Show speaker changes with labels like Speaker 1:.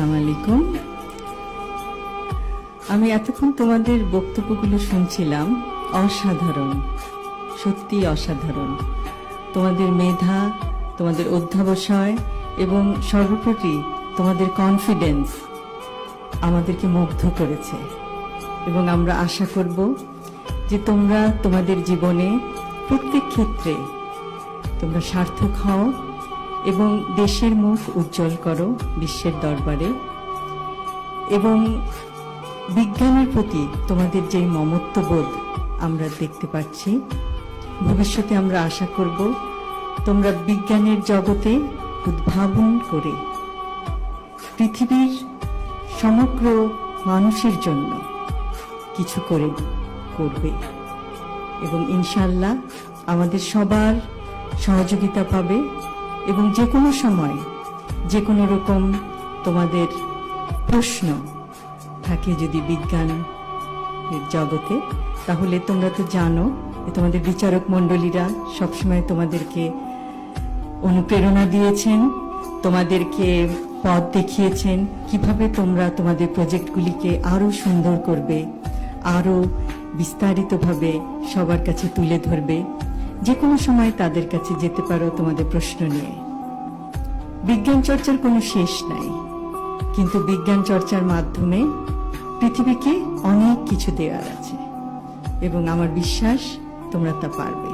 Speaker 1: আলাইকুম। আমি এতক্ষণ তোমাদের বক্তব্যগুলো শুনছিলাম, অসাধারণ সত্যি অসাধারণ। তোমাদের মেধা, তোমাদের অধ্যাবসায় এবং সর্বোপরি তোমাদের কনফিডেন্স আমাদেরকে মুগ্ধ করেছে। এবং আমরা আশা করব যে তোমরা তোমাদের জীবনে প্রত্যেক ক্ষেত্রে তোমরা সার্থক হও এবং দেশের মুখ উজ্জ্বল করো বিশ্বের দরবারে। এবং বিজ্ঞানের প্রতি তোমাদের যে মমত্ববোধ আমরা দেখতে পাচ্ছি, ভবিষ্যতে আমরা আশা করব তোমরা বিজ্ঞানের জগতে উদ্ভাবন করে পৃথিবীর সমগ্র মানুষের জন্য কিছু করে করবে। এবং ইনশাল্লাহ আমাদের সবার সহযোগিতা পাবে। এবং যে কোনো সময়, যে কোনো রকম তোমাদের প্রশ্ন থাকে যদি বিজ্ঞান জগতে, তাহলে তোমরা তো জানো তোমাদের বিচারক মণ্ডলীরা সবসময় তোমাদেরকে অনুপ্রেরণা দিয়েছেন, তোমাদেরকে পথ দেখিয়েছেন, কীভাবে তোমরা তোমাদের প্রজেক্টগুলিকে আরও সুন্দর করবে আরও বিস্তারিতভাবে সবার কাছে তুলে ধরবে। যে কোনো সময় তাদের কাছে যেতে পারো তোমাদের প্রশ্ন নিয়ে। বিজ্ঞান চর্চার কোনো শেষ নাই, কিন্তু বিজ্ঞান চর্চার মাধ্যমে পৃথিবীকে অনেক কিছু দেওয়ার আছে, এবং আমার বিশ্বাস তোমরা তা পারবে।